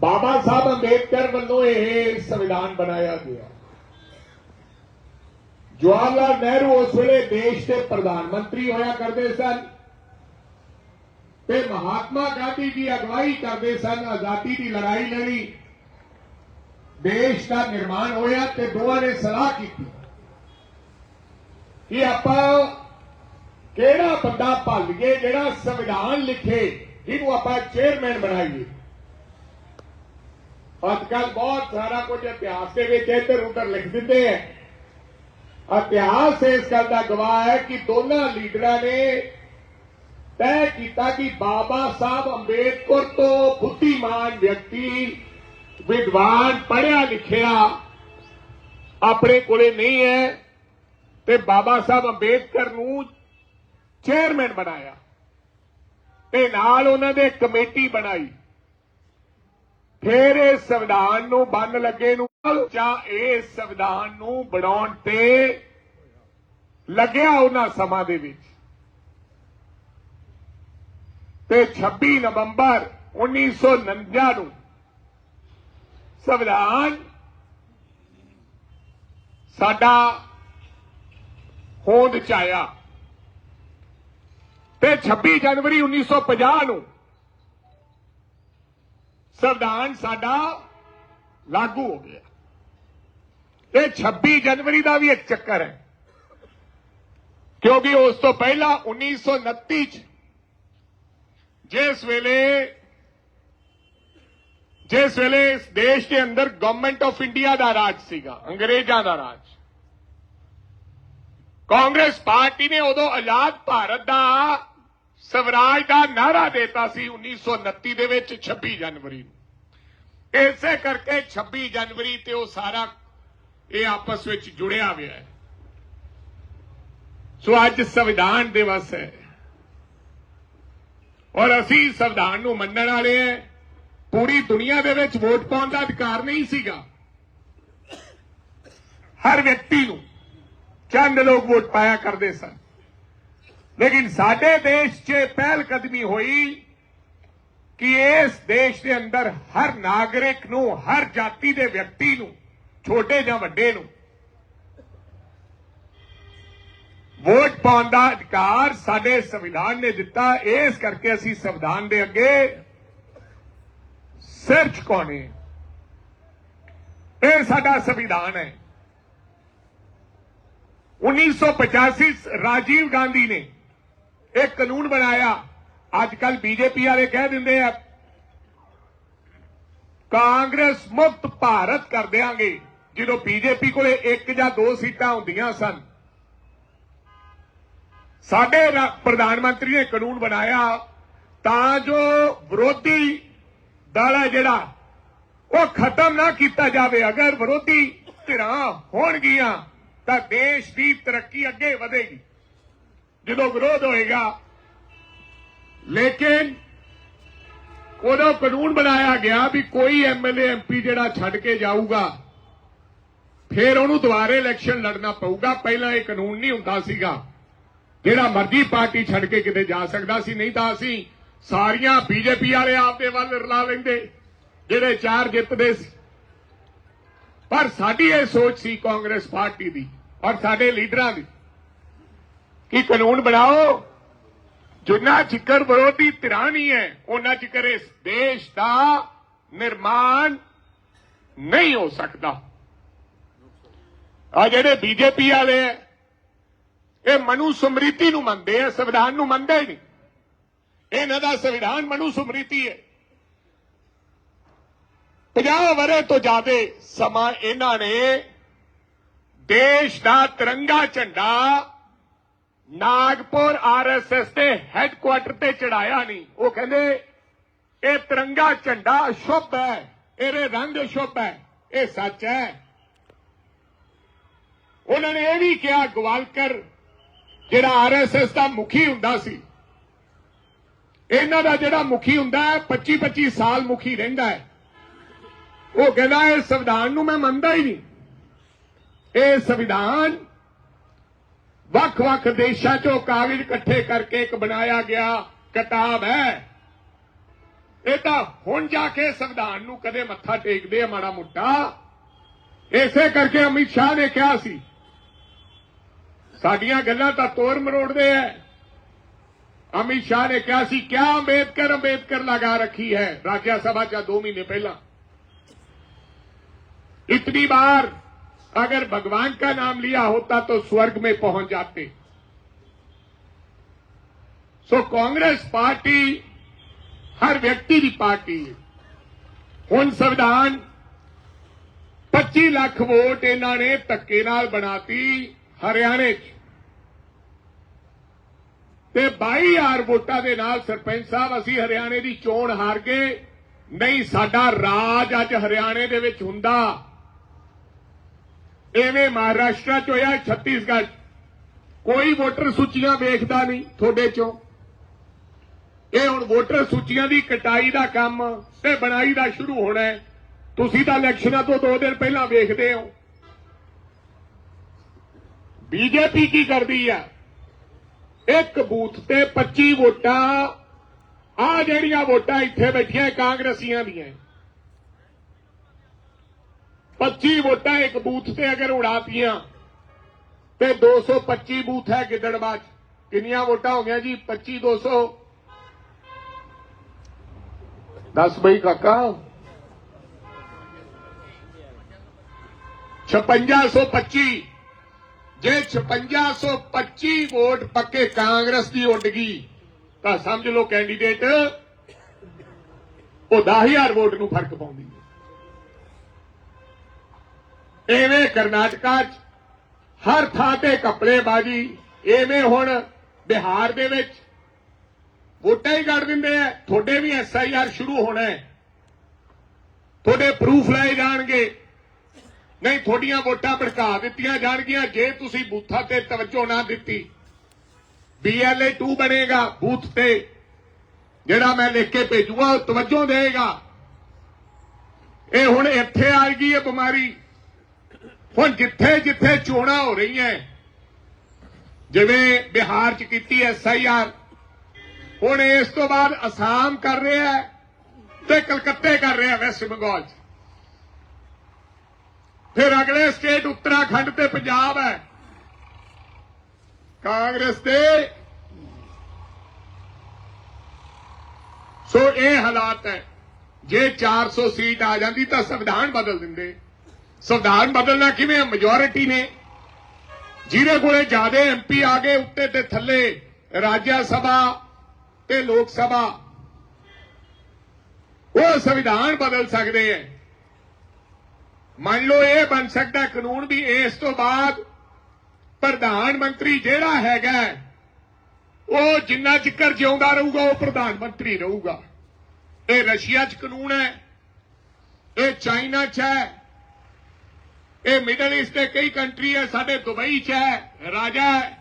ਬਾਬਾ ਸਾਹਿਬ ਅੰਬੇਦਕਰ ਵੱਲੋਂ ਇਹ ਸੰਵਿਧਾਨ ਬਣਾਇਆ ਗਿਆ। ਜਵਾਹਰ ਲਾਲ ਨਹਿਰੂ ਉਸ ਵੇਲੇ ਦੇਸ਼ ਦੇ ਪ੍ਰਧਾਨ ਮੰਤਰੀ ਹੋਇਆ ਕਰਦੇ ਸਨ ਤੇ ਮਹਾਤਮਾ ਗਾਂਧੀ ਜੀ ਅਗਵਾਈ ਕਰਦੇ ਸਨ, ਆਜ਼ਾਦੀ ਦੀ ਲੜਾਈ ਲੜੀ। ਦੇਸ਼ ਦਾ ਨਿਰਮਾਣ ਹੋਇਆ ਤੇ ਦੋਵਾਂ ਨੇ ਸਲਾਹ ਕੀਤੀ ਕਿ ਆਪਾਂ ਕਿਹੜਾ ਬੰਦਾ ਭੱਲ ਗਏ, ਜਿਹੜਾ ਸੰਵਿਧਾਨ ਲਿਖੇ ਜਿਹਨੂੰ ਆਪਾਂ ਚੇਅਰਮੈਨ ਬਣਾਈਏ ਅੱਜ ਕੱਲ ਬਹੁਤ ਸਾਰਾ ਕੁਝ ਇਤਿਹਾਸ ਦੇ ਵਿੱਚ ਇੱਧਰ ਉੱਧਰ ਲਿਖ ਦਿੰਦੇ ਹੈ ਇਤਿਹਾਸ ਇਸ ਗੱਲ ਦਾ ਗਵਾਹ ਹੈ ਕਿ ਦੋਨਾਂ ਲੀਡਰਾਂ ਨੇ ਤੈਅ ਕੀਤਾ ਕਿ ਬਾਬਾ ਸਾਹਿਬ ਅੰਬੇਦਕਰ ਤੋਂ ਬੁੱਧੀਮਾਨ ਵਿਅਕਤੀ ਵਿਦਵਾਨ ਪੜਿਆ ਲਿਖਿਆ ਆਪਣੇ ਕੋਲੇ ਨਹੀਂ ਹੈ ਤੇ ਬਾਬਾ ਸਾਹਿਬ ਅੰਬੇਦਕਰ ਨੂੰ ਚੇਅਰਮੈਨ ਬਣਾਇਆ ਤੇ ਨਾਲ ਉਹਨਾਂ ਦੇ ਕਮੇਟੀ ਬਣਾਈ। ਫਿਰ ਇਹ ਸੰਵਿਧਾਨ ਨੂੰ ਬੰਨ ਲੱਗੇ ਨੂੰ ਜਾਂ ਇਹ ਸੰਵਿਧਾਨ ਨੂੰ ਬਣਾਉਣ ਤੇ ਲੱਗਿਆ ਉਹਨਾਂ ਸਮਾਂ ਦੇ ਵਿੱਚ। ਤੇ 26 ਨਵੰਬਰ 1949 ਨੂੰ ਸੰਵਿਧਾਨ ਸਾਡਾ ਹੋਂਦ ਚ ਆਇਆ। ਤੇ 26 ਜਨਵਰੀ 1950 ਨੂੰ ਸੰਵਿਧਾਨ ਸਾਡਾ ਲਾਗੂ ਹੋ ਗਿਆ। ਇਹ 26 ਜਨਵਰੀ ਦਾ ਵੀ ਇੱਕ ਚੱਕਰ ਹੈ। ਕਿਉਂਕਿ ਉਸ ਤੋਂ ਪਹਿਲਾਂ 1929 ਚ ਜਿਸ ਵੇਲੇ ਜਿਸ ਵੇਲੇ ਇਸ ਦੇਸ਼ ਦੇ ਅੰਦਰ ਗਵਰਨਮੈਂਟ ਆਫ ਇੰਡੀਆ ਦਾ ਰਾਜ ਸੀਗਾ, ਅੰਗਰੇਜ਼ਾਂ ਦਾ ਰਾਜ। ਕਾਂਗਰਸ ਪਾਰਟੀ ਨੇ ਉਦੋਂ ਆਜ਼ਾਦ ਭਾਰਤ ਦਾ ਸਵਰਾਜ ਦਾ ਨਾਰਾ ਦਿੱਤਾ ਸੀ 1929 ਦੇ ਵਿੱਚ 26 ਜਨਵਰੀ ਨੂੰ। ਇਸੇ ਕਰਕੇ 26 ਜਨਵਰੀ ਤੇ ਉਹ ਸਾਰਾ ਇਹ ਆਪਸ ਵਿੱਚ ਜੁੜਿਆ ਹੋਇਆ ਹੈ। ਸੋ ਅੱਜ ਸੰਵਿਧਾਨ ਦਿਵਸ ਹੈ। ਔਰ ਅਸੀਂ ਸੰਵਿਧਾਨ ਨੂੰ ਮੰਨਣ ਵਾਲੇ ਹਾਂ। ਪੂਰੀ ਦੁਨੀਆ ਦੇ ਵਿੱਚ ਵੋਟ ਪਾਉਣ ਦਾ ਅਧਿਕਾਰ ਨਹੀਂ ਸੀਗਾ। ਹਰ ਵਿਅਕਤੀ ਨੂੰ ਚੰਦ ਲੋਕ ਵੋਟ ਪਾਇਆ ਕਰਦੇ ਸਨ। ਲੇਕਿਨ ਸਾਡੇ ਦੇਸ਼ 'ਚ ਪਹਿਲ ਕਦਮੀ ਹੋਈ ਕਿ ਇਸ ਦੇਸ਼ ਦੇ ਅੰਦਰ ਹਰ ਨਾਗਰਿਕ ਨੂੰ, ਹਰ ਜਾਤੀ ਦੇ ਵਿਅਕਤੀ ਨੂੰ, ਛੋਟੇ ਜਾਂ ਵੱਡੇ ਨੂੰ ਵੋਟ ਪਾਉਣ ਦਾ ਅਧਿਕਾਰ ਸਾਡੇ ਸੰਵਿਧਾਨ ਨੇ ਦਿੱਤਾ। ਇਸ ਕਰਕੇ ਅਸੀਂ ਸੰਵਿਧਾਨ ਦੇ ਅੱਗੇ ਸਿਰ ਝੁਕਾਉਣੇ ਇਹ ਸਾਡਾ ਸੰਵਿਧਾਨ ਹੈ। 1985 ਰਾਜੀਵ ਗਾਂਧੀ ਨੇ ਇੱਕ ਕਾਨੂੰਨ ਬਣਾਇਆ। ਅੱਜ ਕੱਲ ਬੀਜੇਪੀ ਵਾਲੇ ਕਹਿ ਦਿੰਦੇ ਆ, ਕਾਂਗਰਸ ਮੁਕਤ ਭਾਰਤ ਕਰ ਦੇਾਂਗੇ ਜਦੋਂ ਬੀਜੇਪੀ ਕੋਲੇ ਇੱਕ ਜਾਂ ਦੋ ਸੀਟਾਂ ਹੁੰਦੀਆਂ ਸਨ। ਸਾਡੇ ਪ੍ਰਧਾਨ ਮੰਤਰੀ ਨੇ ਕਾਨੂੰਨ ਬਣਾਇਆ, ਤਾਂ ਜੋ ਵਿਰੋਧੀ ਦਲ ਹੈ ਜਿਹੜਾ, ਉਹ ਖਤਮ ਨਾ ਕੀਤਾ ਜਾਵੇ। ਅਗਰ ਵਿਰੋਧੀ ਧਿਰਾਂ ਹੋਣਗੀਆਂ, ਤਾਂ ਦੇਸ਼ ਦੀ ਤਰੱਕੀ ਅੱਗੇ ਵਧੇਗੀ। ਜਦੋਂ ਵਿਰੋਧ ਹੋਏਗਾ। ਲੇਕਿਨ ਉਦੋਂ ਕਾਨੂੰਨ ਬਣਾਇਆ ਗਿਆ ਵੀ ਕੋਈ ਐਮਐਲਏ ਐਮਪੀ ਜਿਹੜਾ ਛੱਡ ਕੇ ਜਾਊਗਾ, ਫਿਰ ਉਹਨੂੰ ਦੁਬਾਰੇ ਇਲੈਕਸ਼ਨ ਲੜਨਾ ਪਊਗਾ। ਪਹਿਲਾਂ ਇਹ ਕਾਨੂੰਨ ਨਹੀਂ ਹੁੰਦਾ ਸੀਗਾ। ਜਿਹੜਾ ਮਰਜ਼ੀ ਪਾਰਟੀ ਛੱਡ ਕੇ ਕਿਤੇ ਜਾ ਸਕਦਾ ਸੀ, ਨਹੀਂ ਤਾਂ ਅਸੀਂ ਸਾਰੀਆਂ ਬੀਜੇਪੀ ਵਾਲੇ ਆਪਦੇ ਵੱਲ ਰਲਾ ਲੈਂਦੇ, ਜਿਹੜੇ ਚਾਰ ਜਿੱਤਦੇ ਸੀ। ਪਰ ਸਾਡੀ ਇਹ ਸੋਚ ਸੀ ਕਾਂਗਰਸ ਪਾਰਟੀ ਦੀ ਔਰ ਸਾਡੇ ਲੀਡਰਾਂ ਦੀ। ਕਿ ਕਾਨੂੰਨ ਬਣਾਓ? ਜਿੰਨਾ ਚਿਕਰ ਵਿਰੋਧੀ ਧਿਰਾਂ ਨਹੀਂ ਹੈ ਉਹਨਾਂ ਚਿਕਰ ਇਸ ਦੇਸ਼ ਦਾ ਨਿਰਮਾਣ ਨਹੀਂ ਹੋ ਸਕਦਾ। ਆ ਜਿਹੜੇ ਬੀਜੇਪੀ ਵਾਲੇ ਹੈ, ਇਹ ਮਨੂ ਸਮ੍ਰਿਤੀ ਨੂੰ ਮੰਨਦੇ ਆ, ਸੰਵਿਧਾਨ ਨੂੰ ਮੰਨਦੇ ਹੀ ਨਹੀਂ। ਇਹਨਾਂ ਦਾ ਸੰਵਿਧਾਨ ਮਨੂ ਸਮ੍ਰਿਤੀ ਹੈ। 50 ਵਰੇ ਤੋਂ ਜ਼ਿਆਦਾ ਸਮਾਂ ਇਹਨਾਂ ਨੇ ਦੇਸ਼ ਦਾ ਤਿਰੰਗਾ ਝੰਡਾ ਨਾਗਪੁਰ ਆਰਐਸਐਸ ਦੇ ਹੈੱਡਕੁਆਰਟਰ ਤੇ ਚੜਾਇਆ ਨਹੀਂ ਉਹ ਕਹਿੰਦੇ, ਇਹ ਤਿਰੰਗਾ ਝੰਡਾ ਸ਼ੁਭ ਹੈ, ਇਹਦੇ ਰੰਗ ਸ਼ੁਭ ਹੈ, ਇਹ ਸੱਚ ਹੈ। ਉਹਨਾਂ ਨੇ ਇਹ ਵੀ ਕਿਹਾ, ਗਵਾਲਕਰ, ਜਿਹੜਾ ਆਰਐਸਐਸ ਦਾ ਮੁਖੀ ਹੁੰਦਾ ਸੀ। ਇਹਨਾਂ ਦਾ ਜਿਹੜਾ ਮੁਖੀ ਹੁੰਦਾ ਹੈ 25 25 ਸਾਲ ਮੁਖੀ ਰਹਿੰਦਾ ਹੈ। ਉਹ ਕਹਿੰਦਾ, ਇਹ ਸੰਵਿਧਾਨ ਨੂੰ ਮੈਂ ਮੰਨਦਾ ਹੀ ਨਹੀਂ। ਇਹ ਸੰਵਿਧਾਨ ਵੱਖ-ਵੱਖ ਦੇਸ਼ਾਂ 'ਚੋਂ ਕਾਗਜ਼ ਇਕੱਠੇ ਕਰਕੇ ਇੱਕ ਬਣਾਇਆ ਗਿਆ ਕਿਤਾਬ ਹੈ। ਇਹ ਤਾਂ ਹੁਣ ਜਾ ਕੇ ਸੰਵਿਧਾਨ ਨੂੰ ਕਦੇ ਮੱਥਾ ਟੇਕਦੇ ਆ ਮਾੜਾ ਮੁੱਟਾ। ਇਸੇ ਕਰਕੇ ਅਮਿਤ ਸ਼ਾਹ ਨੇ ਕਿਹਾ ਸੀ, ਸਾਡੀਆਂ ਗੱਲਾਂ ਤਾਂ ਤੋਰ ਮਰੋੜਦੇ ਐ। ਅਮਿਤ ਸ਼ਾਹ ਨੇ ਕਿਹਾ ਸੀ, ਕਿਆ ਅੰਬੇਦਕਰ ਅੰਬੇਦਕਰ ਲਗਾ ਰੱਖੀ ਹੈ? ਰਾਜ ਸਭਾ ਚ 2 ਮਹੀਨੇ ਪਹਿਲਾਂ। ਇਤਨੀ ਵਾਰ अगर भगवान का नाम लिया होता तो स्वर्ग में पहुंच जाते सो कांग्रेस पार्टी हर व्यक्ति की पार्टी है ਹੁਣ ਸੰਵਿਧਾਨ 25 ਲੱਖ ਵੋਟ ਇਹਨਾਂ ਨੇ ਧੱਕੇ ਨਾਲ ਬਣਾਤੀ ਹਰਿਆਣੇ 'ਚ ਤੇ 22000 ਵੋਟਾਂ ਦੇ ਨਾਲ ਸਰਪੰਚ ਸਾਹਿਬ ਅਸੀਂ ਹਰਿਆਣੇ ਦੀ ਚੋਣ ਹਾਰ ਗਏ ਨਹੀਂ ਸਾਡਾ ਰਾਜ ਅੱਜ ਹਰਿਆਣੇ ਦੇ ਵਿੱਚ ਹੁੰਦਾ ਐਵੇਂ ਮਹਾਰਾਸ਼ਟਰ 'ਚ ਹੋਇਆ ਛੱਤੀਸਗੜ੍ਹ। ਕੋਈ ਵੋਟਰ ਸੂਚੀਆਂ ਵੇਖਦਾ ਨਹੀਂ ਤੁਹਾਡੇ 'ਚੋਂ। ਇਹ ਹੁਣ ਵੋਟਰ ਸੂਚੀਆਂ ਦੀ ਕਟਾਈ ਦਾ ਕੰਮ ਤੇ ਬਣਾਈ ਦਾ ਸ਼ੁਰੂ ਹੋਣਾ ਹੈ। ਤੁਸੀਂ ਤਾਂ ਇਲੈਕਸ਼ਨਾਂ ਤੋਂ 2 ਦਿਨ ਪਹਿਲਾਂ ਵੇਖਦੇ ਹੋ। ਬੀਜੇਪੀ ਕੀ ਕਰਦੀ ਆ? ਇੱਕ ਬੂਥ ਤੇ 25 ਵੋਟਾਂ। ਆ ਜਿਹੜੀਆਂ ਵੋਟਾਂ ਇੱਥੇ ਬੈਠੀਆਂ, ਕਾਂਗਰਸੀਆਂ ਦੀਆਂ। 25 ਵੋਟਾਂ ਇੱਕ ਬੂਥ ਤੇ ਅਗਰ ਉਡਾਤੀਆਂ, ਤੇ 225 ਬੂਥ ਹੈ ਗਿੱਦੜਬਾਦ 'ਚ। ਕਿੰਨੀਆਂ ਵੋਟਾਂ ਹੋ ਗਈਆਂ ਜੀ? 25 200 10 ਬਈ ਕਾਕਾ। 5625 ਜੇ 5625 ਵੋਟ ਪੱਕੇ ਕਾਂਗਰਸ ਦੀ ਉੱਡ ਗਈ, ਤਾਂ ਸਮਝ ਲਓ ਕੈਂਡੀਡੇਟ ਉਹ 10000 ਵੋਟ ਨੂੰ ਫ਼ਰਕ ਪਾਉਂਦੀ। ਐਵੇਂ ਕਰਨਾਟਕਾ 'ਚ ਹਰ ਥਾਂ ਤੇ ਕੱਪੜੇਬਾਜੀ, ਐਵੇਂ ਹੁਣ ਬਿਹਾਰ ਦੇ ਵਿੱਚ ਵੋਟਾਂ ਹੀ ਕੱਢ ਦਿੰਦੇ ਆ, ਤੁਹਾਡੇ ਵੀ ਐਸਆਈਆਰ ਸ਼ੁਰੂ ਹੋਣਾ ਹੈ। ਤੁਹਾਡੇ ਪ੍ਰੂਫ ਲਏ ਜਾਣਗੇ। ਨਹੀਂ, ਤੁਹਾਡੀਆਂ ਵੋਟਾਂ ਭੜਕਾ ਦਿੱਤੀਆਂ ਜਾਣਗੀਆਂ ਜੇ ਤੁਸੀਂ ਬੂਥਾਂ ਤੇ ਤਵੱਜੋ ਨਾ ਦਿੱਤੀ। BLA 2 ਬਣੇਗਾ ਬੂਥ ਤੇ। ਜਿਹੜਾ ਮੈਂ ਲਿਖ ਕੇ ਭੇਜੂਗਾ, ਉਹ ਤਵੱਜੋ ਦੇਗਾ ਇਹ ਹੁਣ ਇੱਥੇ ਆ ਗਈ ਇਹ ਬਿਮਾਰੀ। ਹੁਣ ਜਿੱਥੇ ਜਿੱਥੇ ਚੋਣਾਂ ਹੋ ਰਹੀਆਂ ਜਿਵੇਂ ਬਿਹਾਰ ਚ ਕੀਤੀ ਐਸਆਈਆਰ ਹੁਣ ਇਸ ਤੋਂ ਬਾਅਦ ਅਸਾਮ ਕਰ ਰਿਹਾ ਤੇ ਕਲਕੱਤੇ ਕਰ ਰਿਹਾ ਵੈਸਟ ਬੰਗਾਲ ਚ। ਫਿਰ ਅਗਲੇ ਸਟੇਟ ਉੱਤਰਾਖੰਡ ਤੇ ਪੰਜਾਬ ਹੈ। ਕਾਂਗਰਸ ਦੇ ਸੋ ਇਹ ਹਾਲਾਤ ਹੈ। ਜੇ 400 ਸੀਟ ਆ ਜਾਂਦੀ ਤਾਂ ਸੰਵਿਧਾਨ ਬਦਲ ਦਿੰਦੇ। ਸੰਵਿਧਾਨ ਬਦਲਣਾ ਕਿਵੇਂ ਮੈਜੋਰਿਟੀ ਨੇ। ਜਿਹਦੇ ਕੋਲੇ ਜ਼ਿਆਦਾ ਐਮਪੀ ਆ ਗਏ, ਉੱਤੇ ਤੇ ਥੱਲੇ ਰਾਜ ਸਭਾ ਤੇ ਲੋਕ ਸਭਾ। ਉਹ ਸੰਵਿਧਾਨ ਬਦਲ ਸਕਦੇ ਐ ਮੰਨ ਲਓ ਇਹ ਬਣ ਸਕਦਾ ਕਾਨੂੰਨ ਵੀ ਇਸ ਤੋਂ ਬਾਅਦ ਪ੍ਰਧਾਨ ਮੰਤਰੀ ਜਿਹੜਾ ਹੈਗਾ, ਉਹ ਜਿੰਨਾ ਚਿਕਰ ਜਿਉਂਦਾ ਰਹੂਗਾ, ਉਹ ਪ੍ਰਧਾਨ ਮੰਤਰੀ ਰਹੂਗਾ। ਇਹ ਰਸ਼ੀਆ 'ਚ ਕਾਨੂੰਨ ਹੈ, ਇਹ ਚਾਈਨਾ 'ਚ ਹੈ ਇਹ ਮਿਡਲ ਈਸਟ ਦੇ ਕਈ ਕੰਟਰੀ ਹੈ ਸਾਡੇ ਦੁਬਈ 'ਚ ਹੈ ਰਾਜਾ ਹੈ।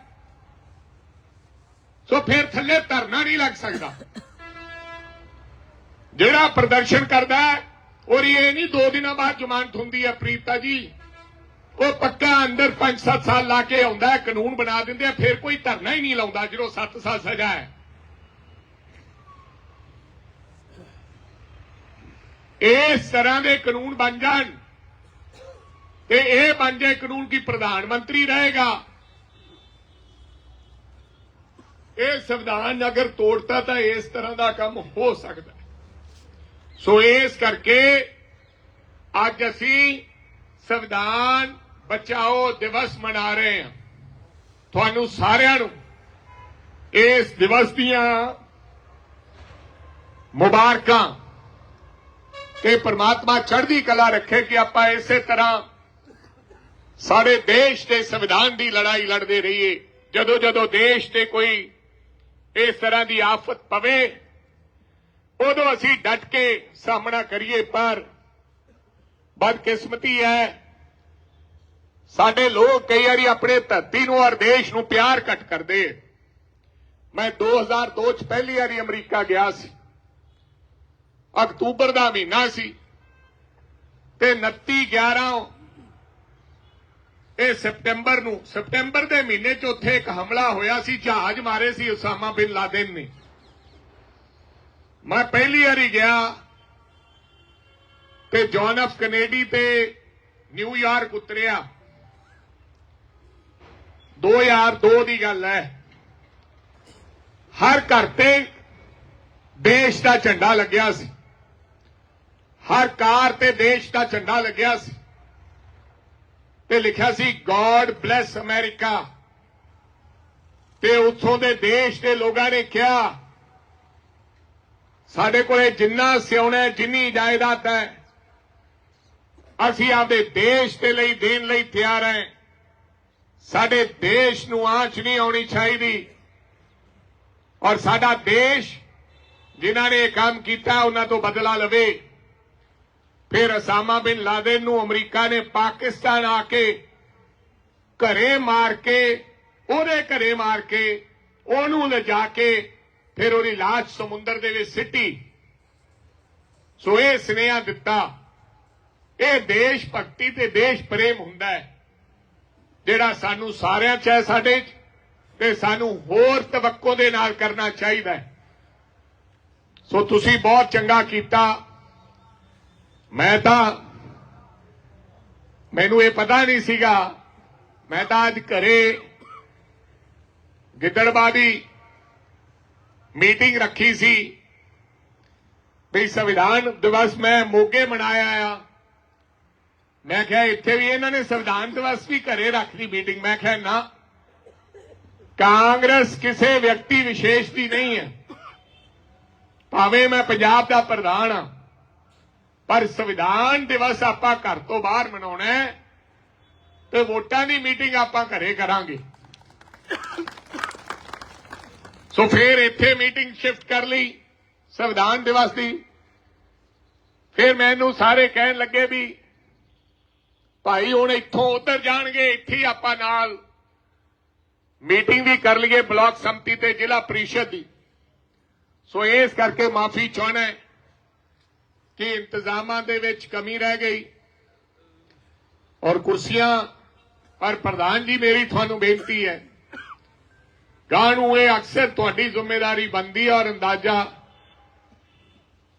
ਸੋ ਫਿਰ ਥੱਲੇ ਧਰਨਾ ਨਹੀਂ ਲੱਗ ਸਕਦਾ। ਜਿਹੜਾ ਪ੍ਰਦਰਸ਼ਨ ਕਰਦਾ ਹੈ, ਔਰ ਇਹ ਨਹੀਂ ਦੋ ਦਿਨਾਂ ਬਾਅਦ ਜ਼ਮਾਨਤ ਹੁੰਦੀ ਹੈ ਪ੍ਰੀਤਾ ਜੀ। ਉਹ ਪੱਕਾ ਅੰਦਰ 5-7 ਸਾਲ ਲਾ ਕੇ ਆਉਂਦਾ ਕਾਨੂੰਨ ਬਣਾ ਦਿੰਦੇ ਆ ਫਿਰ ਕੋਈ ਧਰਨਾ ਹੀ ਨਹੀਂ ਲਾਉਂਦਾ ਜਦੋਂ 7 ਸਾਲ ਸਜ਼ਾ ਹੈ। ਇਸ ਤਰ੍ਹਾਂ ਦੇ ਕਾਨੂੰਨ ਬਣ ਜਾਣ। ਤੇ ਇਹ ਬਣ ਜਾਏ ਕਾਨੂੰਨ ਕੀ ਪ੍ਰਧਾਨ ਮੰਤਰੀ ਰਹੇਗਾ? ਇਹ ਸੰਵਿਧਾਨ ਅਗਰ ਤੋੜਤਾ ਤਾਂ ਇਸ ਤਰ੍ਹਾਂ ਦਾ ਕੰਮ ਹੋ ਸਕਦਾ ਸੋ ਇਸ ਕਰਕੇ ਅੱਜ ਅਸੀਂ ਸੰਵਿਧਾਨ ਬਚਾਓ ਦਿਵਸ ਮਨਾ ਰਹੇ ਹਾਂ। ਤੁਹਾਨੂੰ ਸਾਰਿਆਂ ਨੂੰ ਇਸ ਦਿਵਸ ਦੀਆਂ ਮੁਬਾਰਕਾਂ। ਤੇ ਪ੍ਰਮਾਤਮਾ ਚੜ੍ਹਦੀ ਕਲਾ ਰੱਖੇ ਕਿ ਆਪਾਂ ਇਸੇ ਤਰ੍ਹਾਂ ਸਾਡੇ ਦੇਸ਼ ਦੇ ਸੰਵਿਧਾਨ ਦੀ ਲੜਾਈ ਲੜਦੇ ਰਹੀਏ। ਜਦੋਂ ਜਦੋਂ ਦੇਸ਼ ਤੇ ਕੋਈ ਇਸ ਤਰ੍ਹਾਂ ਦੀ ਆਫਤ ਪਵੇ, ਉਦੋਂ ਅਸੀਂ ਡਟ ਕੇ ਸਾਹਮਣਾ ਕਰੀਏ, ਪਰ ਬਦਕਿਸਮਤੀ ਹੈ। ਸਾਡੇ ਲੋਕ ਕਈ ਵਾਰੀ ਆਪਣੇ ਧਰਤੀ ਨੂੰ ਔਰ ਦੇਸ਼ ਨੂੰ ਪਿਆਰ ਘੱਟ ਕਰਦੇ। ਹੈ। ਮੈਂ 2002 ਚ ਪਹਿਲੀ ਵਾਰੀ ਅਮਰੀਕਾ ਗਿਆ ਸੀ। ਅਕਤੂਬਰ ਦਾ ਮਹੀਨਾ ਸੀ। ਤੇ 29 11 ਇਹ ਸਪਟੈਂਬਰ ਨੂੰ, ਸਪਟੈਂਬਰ ਦੇ ਮਹੀਨੇ 'ਚ ਉੱਥੇ ਇੱਕ ਹਮਲਾ ਹੋਇਆ ਸੀ, ਜਹਾਜ਼ ਮਾਰੇ ਸੀ ਉਸਾਮਾ ਬਿਨ ਲਾਦਨ ਨੇ। ਮੈਂ ਪਹਿਲੀ ਵਾਰੀ ਗਿਆ ਤੇ ਜੌਨ ਆਫ ਕੈਨੇਡੀ ਤੇ ਨਿਊਯਾਰਕ ਉਤਰਿਆ। 2002 ਦੀ ਗੱਲ ਹੈ। ਹਰ ਘਰ ਤੇ ਦੇਸ਼ ਦਾ ਝੰਡਾ ਲੱਗਿਆ ਸੀ। ਹਰ ਕਾਰ ਤੇ ਦੇਸ਼ ਦਾ ਝੰਡਾ ਲੱਗਿਆ ਸੀ। ਤੇ ਲਿਖਿਆ ਸੀ ਗੋਡ ਬlesਸ ਅਮਰੀਕਾ ਤੇ ਉੱਥੋਂ ਦੇ ਦੇਸ਼ ਦੇ ਲੋਕਾਂ ਨੇ ਕਿਹਾ, ਸਾਡੇ ਕੋਲੇ ਜਿੰਨਾ ਸਿਉਣਾ ਜਿੰਨੀ ਜਾਇਦਾਦ ਹੈ, ਅਸੀਂ ਆਪਦੇ ਦੇਸ਼ ਦੇ ਲਈ ਦੇਣ ਲਈ ਤਿਆਰ ਹਾਂ। ਸਾਡੇ ਦੇਸ਼ ਨੂੰ ਆਂਚ ਨਹੀਂ ਆਉਣੀ ਚਾਹੀਦੀ। ਔਰ ਸਾਡਾ ਦੇਸ਼, ਜਿਨ੍ਹਾਂ ਨੇ ਇਹ ਕੰਮ ਕੀਤਾ, ਉਹਨਾਂ ਤੋਂ ਬਦਲਾ ਲਵੇ। ਫਿਰ ਅਸਾਮਾ ਬਿਨ ਲਾਦਨ ਨੂੰ ਅਮਰੀਕਾ ਨੇ ਪਾਕਿਸਤਾਨ ਆ ਕੇ ਘਰੇ ਮਾਰ ਕੇ, ਉਹਦੇ ਘਰੇ ਮਾਰ ਕੇ, ਉਹਨੂੰ ਲਿਜਾ ਕੇ, ਫਿਰ ਉਹਦੀ ਲਾਸ਼ ਸਮੁੰਦਰ ਦੇ ਵਿੱਚ ਸਿੱਟੀ। ਸੋ ਇਹ ਸੁਨੇਹਾ ਦਿੱਤਾ, ਇਹ ਦੇਸ਼ ਭਗਤੀ ਤੇ ਦੇਸ਼ ਪ੍ਰੇਮ ਹੁੰਦਾ ਹੈ, ਜਿਹੜਾ ਸਾਨੂੰ ਸਾਰਿਆਂ ਚ ਹੈ ਸਾਡੇ ਚ, ਤੇ ਸਾਨੂੰ ਹੋਰ ਤਵੱਕੋ ਦੇ ਨਾਲ ਕਰਨਾ ਚਾਹੀਦਾ ਹੈ। ਸੋ ਤੁਸੀਂ ਬਹੁਤ ਚੰਗਾ ਕੀਤਾ ਮੈਂ ਤਾਂ, ਮੈਨੂੰ ਇਹ ਪਤਾ ਨਹੀਂ ਸੀਗਾ, ਮੈਂ ਤਾਂ ਅੱਜ ਘਰੇ ਗਿੱਦੜਬਾਦੀ ਮੀਟਿੰਗ ਰੱਖੀ ਸੀ ਵੀ ਸੰਵਿਧਾਨ ਦਿਵਸ ਮੈਂ ਮੋਗੇ ਮਨਾਇਆ ਆ। ਮੈਂ ਕਿਹਾ ਇੱਥੇ ਵੀ ਇਹਨਾਂ ਨੇ ਸੰਵਿਧਾਨ ਦਿਵਸ ਵੀ ਘਰੇ ਰੱਖ ਲਈ ਮੀਟਿੰਗ। ਮੈਂ ਕਿਹਾ ਨਾ, ਕਾਂਗਰਸ ਕਿਸੇ ਵਿਅਕਤੀ ਵਿਸ਼ੇਸ਼ ਦੀ ਨਹੀਂ ਹੈ। ਭਾਵੇਂ ਮੈਂ ਪੰਜਾਬ ਦਾ ਪ੍ਰਧਾਨ ਹਾਂ ਪਰ ਸੰਵਿਧਾਨ ਦਿਵਸ ਆਪਾਂ ਘਰ ਤੋਂ ਬਾਹਰ ਮਨਾਉਣਾ ਹੈ ਤੇ ਵੋਟਾਂ ਦੀ ਮੀਟਿੰਗ ਆਪਾਂ ਘਰੇ ਕਰਾਂਗੇ। ਸੋ ਫਿਰ ਇੱਥੇ ਮੀਟਿੰਗ ਸ਼ਿਫਟ ਕਰ ਲਈ ਸੰਵਿਧਾਨ ਦਿਵਸ ਦੀ। ਫਿਰ ਮੈਨੂੰ ਸਾਰੇ ਕਹਿਣ ਲੱਗੇ ਵੀ ਭਾਈ ਹੁਣ ਇੱਥੋਂ ਉਧਰ ਜਾਣਗੇ, ਇੱਥੇ ਆਪਾਂ ਨਾਲ ਮੀਟਿੰਗ ਵੀ ਕਰ ਲਈਏ ਬਲਾਕ ਸੰਮਤੀ ਤੇ ਜ਼ਿਲ੍ਹਾ ਪ੍ਰੀਸ਼ਦ ਦੀ। ਸੋ ਇਸ ਕਰਕੇ ਮਾਫੀ ਚਾਹਣਾ ਕਿ ਇੰਤਜ਼ਾਮਾਂ ਦੇ ਵਿੱਚ ਕਮੀ ਰਹਿ ਗਈ। ਔਰ ਕੁਰਸੀਆਂ, ਪਰ ਪ੍ਰਧਾਨ ਜੀ, ਮੇਰੀ ਤੁਹਾਨੂੰ ਬੇਨਤੀ ਹੈ। ਗਾਂ ਇਹ ਅਕਸਰ ਤੁਹਾਡੀ ਜ਼ਿੰਮੇਵਾਰੀ ਬੰਦੀ ਔਰ ਅੰਦਾਜ਼ਾ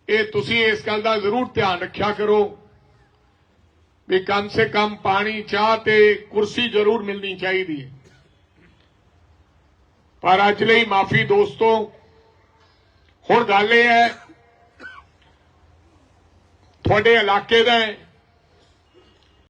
ਇਹ ਤੁਸੀਂ ਇਸ ਗੱਲ ਦਾ ਜ਼ਰੂਰ ਧਿਆਨ ਰੱਖਿਆ ਕਰੋ ਵੀ ਕਮ ਸੇ ਕਮ ਪਾਣੀ, ਚਾਹ ਤੇ ਕੁਰਸੀ ਜ਼ਰੂਰ ਮਿਲਣੀ ਚਾਹੀਦੀ ਹੈ। ਪਰ ਅੱਜ ਲਈ ਮਾਫੀ ਦੋਸਤੋ, ਹੁਣ ਗੱਲ ਇਹ ਹੈ ਤੁਹਾਡੇ ਇਲਾਕੇ ਦਾ